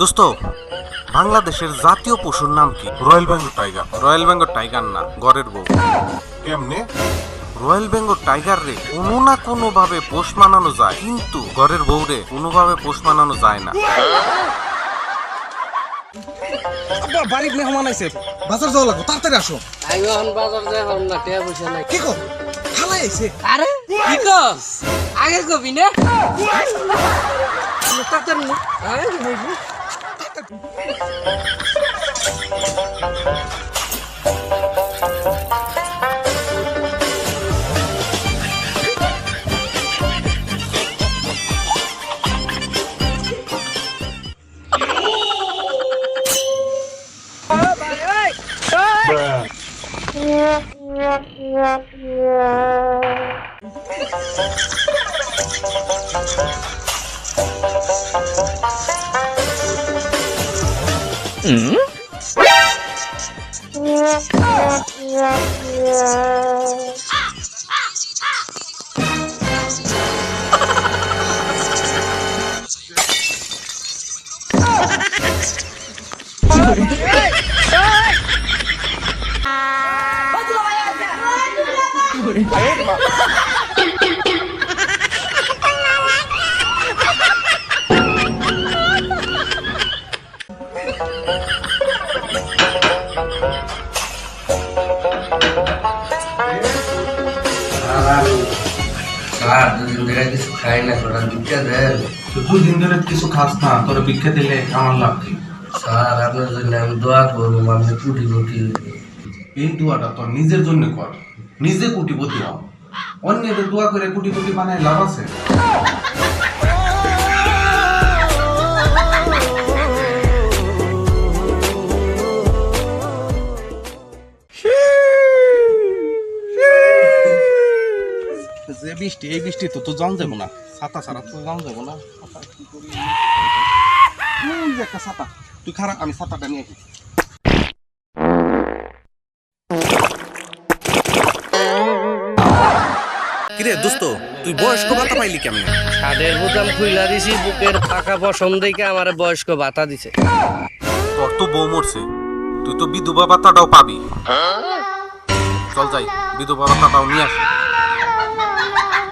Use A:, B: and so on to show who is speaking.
A: দোস্ত বাংলাদেশের জাতীয় পশুর নাম কি? Royal Bengal tiger. Royal Bengal tiger না গড়ের বউ।
B: কেমনে?
A: রয়্যাল বেঙ্গল টাইগার রে কোনো না কোনো ভাবে পোষ মানানো যায় কিন্তু ঘরের বউ রে কোনোভাবে পোষ মানানো যায় না।
C: আব্বা বাড়ির মেহমান আইছে।
B: বাজার যাওয়া লাগবো তাড়াতাড়ি আসো।
D: এখন বাজার যাই হল না টিয়া পয়সা নাই।
B: কি কর? খালাই আইছে।
D: আরে কি কস? আগে কবি না? তাড়াতাড়ি Yeah. নে। আরে, বুঝলি?
E: স্যার দুদিন ধরে কিছু খাই না ওরা ভিক্ষা দেন।
A: দুদিন ধরে কিছু খাস না তোর ভিক্ষা দিলে আমার লাভ কি?
E: স্যার আপনার জন্য আমি দোয়া করব আপনি কুটি কুটি
A: এই দোয়াটা তোর নিজের জন্য কর। নিজে কুটিপতি হও। অন্যদের দোয়া করে কুটিপতি কোটি বানায় লাভ আছে?
C: যে বৃষ্টি এই বৃষ্টি তো তো যাওয়া যাব না। ছাতা ছাড়া তো যাওয়া যাব না। কি করি? একটা ছাতা। তুই খারাপ আমি ছাতাটা নিয়ে আসি।
A: কিরে দোস্ত তুই বয়স্ক ভাতা পাইলি কেমন?
D: শার্টের বোতাম খুইলা দিছি বুকের পাকা পশম দেখে আমার বয়স্ক ভাতা দিছে।
A: তোর তো বউ মরছে তুই তো বিধবা ভাতাটাও পাবি। চল যাই বিধবা ভাতাটাও নিয়ে আসি। no, no.